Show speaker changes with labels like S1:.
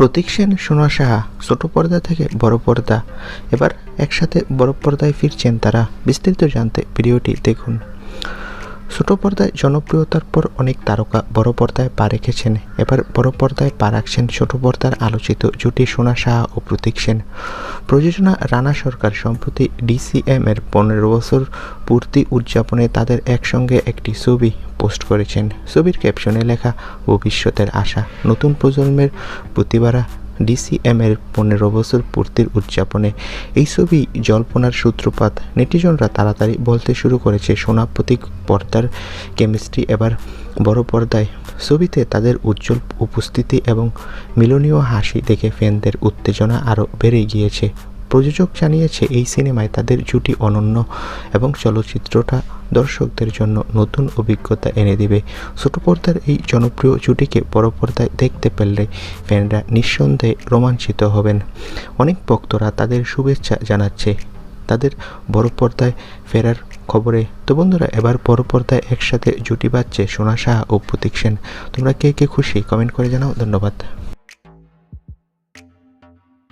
S1: প্রতীক সেন, সোনা সাহা, ছোট পর্দা থেকে বড় পর্দা। এবার একসাথে বড় পর্দায় ফিরছেন তারা। বিস্তারিত জানতে ভিডিওটি দেখুন। ছোট পর্দায় জনপ্রিয়তার পর অনেক তারকা বড় পর্দায় পা রেখেছেন। এবার বড় পর্দায় পা রাখছেন ছোট পর্দার আলোচিত জুটি সোনা সাহা ও প্রতীক সেন। প্রযোজনা রানা সরকার সম্প্রতি ডিসিএম এর পনেরো বছর পূর্তি উদযাপনে তাদের একসঙ্গে একটি ছবি পোস্ট করেছেন। ছবির ক্যাপশনে লেখা, ভবিষ্যতের আশা নতুন প্রজন্মের প্রতিবারা ডিসিএম এর পনেরো বছর পূর্তির উদযাপনে। এই ছবি জল্পনার সূত্রপাত। নেটিজনরা তাড়াতাড়ি বলতে শুরু করেছে, সোনা প্রতীক পর্দার কেমিস্ট্রি এবার বড় পর্দায়। ছবিতে তাদের উজ্জ্বল উপস্থিতি এবং মিলনীয় হাসি দেখে ফ্যানদের উত্তেজনা আরও বেড়ে গিয়েছে। প্রযোজক জানিয়েছে, এই সিনেমায় তাদের জুটি অনন্য এবং চলচ্চিত্রটা দর্শকদের জন্য নতুন অভিজ্ঞতা এনে দিবে। ছোট পর্দার এই জনপ্রিয় জুটিকে বড় পর্দায় দেখতে পেলে ফ্যানরা নিঃসন্দেহে রোমাঞ্চিত হবেন। অনেক ভক্তরা তাদের শুভেচ্ছা জানাচ্ছে। তাদের বড় পর্দায় ফেরার খবরে, তো বন্ধুরা, এবার বড় পর্দায় একসাথে জুটি বাজছে সোনা সাহা ও প্রতীক সেন। তোমরা কে কে খুশি? কমেন্ট করে জানাও। ধন্যবাদ।